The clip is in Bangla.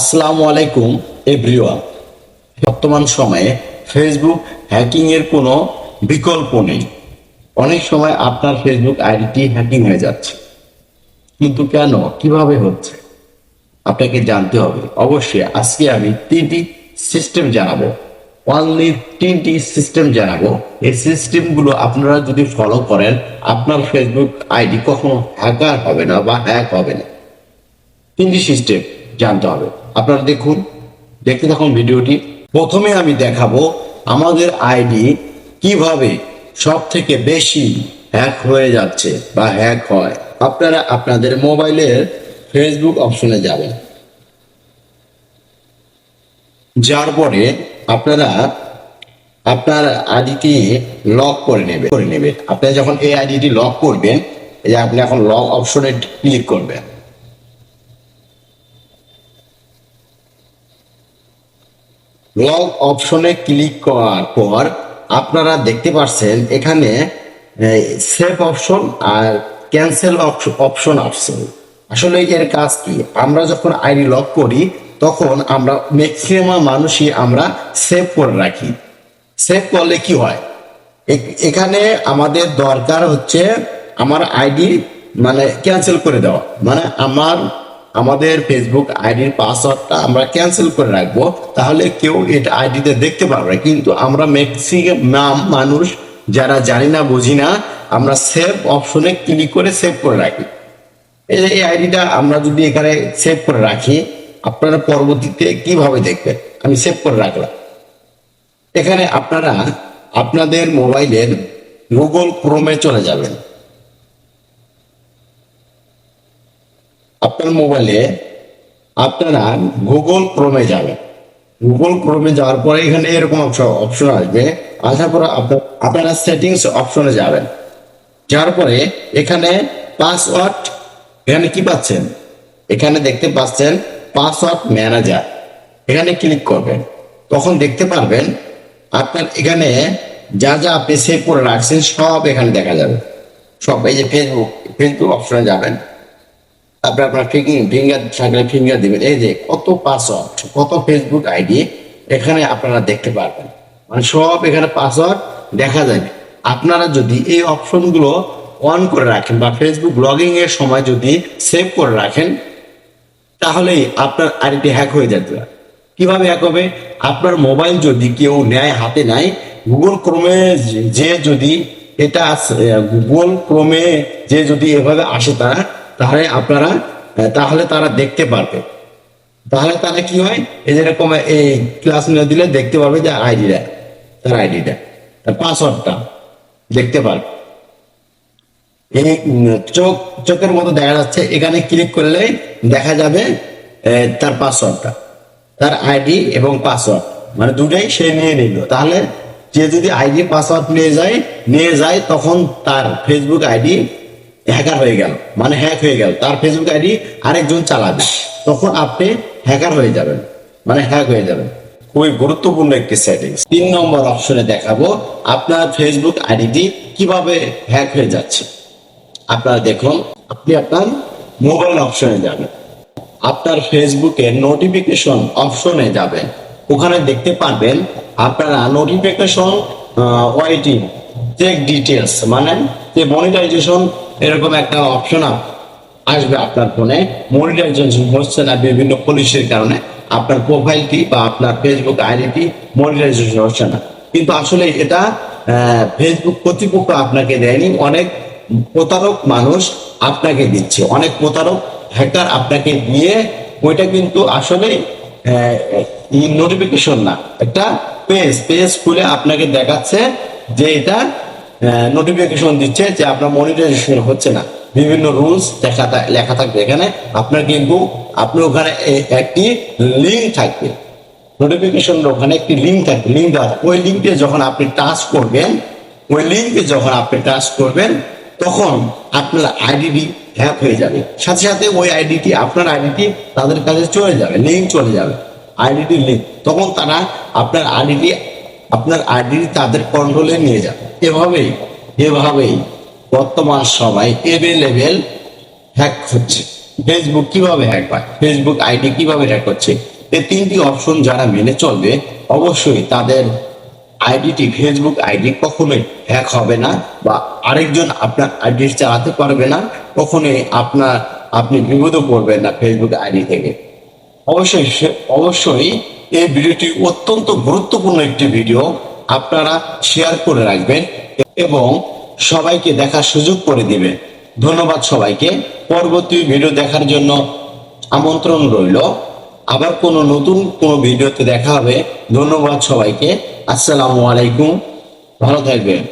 আসসালামু আলাইকুম এভরিওয়ান বর্তমান সময়ে ফেসবুক হ্যাকিং এর কোনো বিকল্প নেই। অনেক সময় আপনার ফেসবুক আইডিটি হ্যাকিং হয়ে যাচ্ছে। কিন্তু কেন? কীভাবে হচ্ছে? আপনাকে জানতে হবে। অবশ্যই আজকে আমি তিনটি সিস্টেম জানাব। অনলি তিনটি সিস্টেম জানাব। এই সিস্টেমগুলো আপনারা যদি ফলো করেন, আপনার ফেসবুক আইডি কখনো হ্যাকার হবে না বা হ্যাক হবে না। তিনটি সিস্টেম জানতে হবে। আপনারা দেখুন, দেখতে থাকুন ভিডিওটি। প্রথমে আমি দেখাবো আমাদের আইডি কীভাবে সব থেকে বেশি হ্যাক হয়ে যাচ্ছে বা হ্যাক হয়। আপনারা আপনাদের মোবাইলের ফেসবুক অপশনে যাবেন। যার পরে আপনারা আপনার আইডিটি লক করে নেবে। করে নেবে। আপনি যখন এই আইডিটি লক করবেন, এই যে আপনি এখন লক অপশনে ক্লিক করবেন। লগ অপশনে ক্লিক করার পর আপনারা দেখতে পাচ্ছেন এখানে সেভ অপশন আর ক্যান্সেল অপশন আসছে। আসলে এর কাজ কি? আমরা যখন আইডি লক করি, তখন আমরা ম্যাক্সিমাম মানুষই আমরা সেভ করে রাখি। সেভ করলে কি হয়? এখানে আমাদের দরকার হচ্ছে আমার আইডি মানে ক্যান্সেল করে দেওয়া। মানে আমার আমাদের ফেসবুক আইডির পাসওয়ার্ডটা আমরা ক্যান্সেল করে রাখব, তাহলে কেউ এটা আইডিতে দেখতে পারবে। কিন্তু আমরা ম্যাক্সিমাম মানুষ, যারা জানি না, বুঝি না, আমরা সেভ অপশনে ক্লিক করে সেভ করে রাখি। এই আইডিটা আমরা যদি এখানে সেভ করে রাখি, আপনারা পরবর্তীতে কীভাবে দেখবেন? আমি সেভ করে রাখলাম। এখানে আপনারা আপনাদের মোবাইলের গুগল ক্রোমে চলে যাবেন। আপনার মোবাইলে আপনারা গুগল ক্রোমে যাবেন। গুগল ক্রোমে যাওয়ার পরে এখানে এরকম অপশন আসবে। আসার পরে আপনারা সেটিংস অপশনে যাবেন। যার পরে এখানে পাসওয়ার্ড এখানে কি পাচ্ছেন? এখানে দেখতে পাচ্ছেন পাসওয়ার্ড ম্যানেজার এখানে ক্লিক করবেন। তখন দেখতে পারবেন আপনার এখানে যা যা আপনি সেভ করে রাখছেন সব এখানে দেখা যাবে। সব এই যে ফেসবুক ফেসবুক অপশনে যাবেন। তারপরে আপনার ফিঙ্গার থাকলে ফিঙ্গার দিবেন। এই যে কত পাসওয়ার্ড কত ফেসবুক আইডি এখানে আপনারা দেখতে পারবেন। মানে সব এখানে পাসওয়ার্ড দেখা যাবে। আপনারা যদি এই অপশনগুলো অন করে রাখেন বা ফেসবুক লগইং এর সময় যদি সেভ করে রাখেন, তাহলেই আপনার আইডিটি হ্যাক হয়ে যাবে। কীভাবে হ্যাক হবে? আপনার মোবাইল যদি কেউ নেয়, হাতে নেয় গুগল ক্রোমে যে যদি এটা গুগল ক্রোমে যে যদি এভাবে আসে তারা তাহলে আপনারা তাহলে তারা দেখতে পারবে। তাহলে তারা কি হয়? এই যেরকম এই ক্লাস নিয়ে দিলে দেখতে পারবে যে আইডিটা তার আইডিটা তার পাসওয়ার্ডটা দেখতে পারবে। এই চোখ, চোখের মতো দেখা যাচ্ছে, এখানে ক্লিক করলে দেখা যাবে তার পাসওয়ার্ডটা তার আইডি এবং পাসওয়ার্ড মানে দুটাই সে নিয়ে নিল। তাহলে যে যদি আইডি পাসওয়ার্ড নিয়ে যায় নিয়ে যায়, তখন তার ফেসবুক আইডি হ্যাকার হয়ে গেল মানে হ্যাক হয়ে গেল। তার ফেসবুক আইডি আরেকজন চালাবে। তখন আপনি হ্যাকার হয়ে যাবেন মানে হ্যাক হয়ে যাবেন। খুবই গুরুত্বপূর্ণ একটি সেটিংস তিন নম্বর অপশনে দেখাবো আপনার ফেসবুক আইডিটি কীভাবে হ্যাক হয়ে যাচ্ছে। আপনারা দেখুন, আপনি আপনার মোবাইল অপশনে যাবেন। আপনার ফেসবুকের নোটিফিকেশন অপশনে যাবেন। ওখানে দেখতে পারবেন আপনারা নোটিফিকেশন ওয়াইটিং চেক ডিটেলস মানে যে মনিটাইজেশন এরকম একটা অপশন আসবে আপনার ফোনে মনিটাইজেশন হচ্ছে না, বিভিন্ন পলিসির কারণে আপনার প্রোফাইলটি বা আপনার ফেসবুক আইডিটি মনিটাইজেশন হচ্ছে না। কিন্তু আসলে এটা ফেসবুক কর্তৃপক্ষ আপনাকে দেয়নি, অনেক প্রতারক মানুষ আপনাকে দিচ্ছে। অনেক প্রতারক হ্যাকার আপনাকে দিয়ে ওইটা কিন্তু আসলে নোটিফিকেশন না, একটা পেজ পেজ খুলে আপনাকে দেখাচ্ছে যে এটা নোটিফিকেশন দিচ্ছে যে আপনার মনিটাইজেশন হচ্ছে না। বিভিন্ন রুলস দেখা লেখা থাকবে এখানে। আপনার কিন্তু আপনি ওখানে একটি লিঙ্ক থাকবে। নোটিফিকেশন ওখানে একটি লিঙ্ক থাকবে। লিঙ্ক ওই লিঙ্কে যখন আপনি টাচ করবেন, ওই লিঙ্কে যখন আপনি টাচ করবেন, তখন আপনার আইডিটি হ্যাক হয়ে যাবে। সাথে সাথে ওই আইডিটি আপনার আইডিটি তাদের কাছে চলে যাবে। লিঙ্ক চলে যাবে। আইডিটি লিঙ্ক তখন তারা আপনার আইডিটি আপনার আইডিটি তাদের কন্ট্রোলে নিয়ে যাবে এভাবেই এভাবেই বর্তমান সবাই এভেলেবেল হ্যাক হচ্ছে। ফেসবুক কীভাবে হ্যাক হয়? ফেসবুক আইডি কীভাবে হ্যাক হচ্ছে? এই তিনটি অপশন যারা মেনে চলবে, অবশ্যই তাদের আইডিটি ফেসবুক আইডি কখনোই হ্যাক হবে না বা আরেকজন আপনার আইডি চালাতে পারবে না, কখনোই আপনার, আপনি বিপদে পড়বেন না ফেসবুক আইডি থেকে। অবশ্যই অবশ্যই এই ভিডিওটি অত্যন্ত গুরুত্বপূর্ণ একটি ভিডিও। আপনারা শেয়ার করে রাখবেন এবং সবাইকে দেখার সুযোগ করে দিবেন। ধন্যবাদ সবাইকে। পরবর্তী ভিডিও দেখার জন্য আমন্ত্রণ রইল। আবার কোনো নতুন কোনো ভিডিওতে দেখা হবে। ধন্যবাদ সবাইকে। আসসালামু আলাইকুম। ভালো থাকবেন।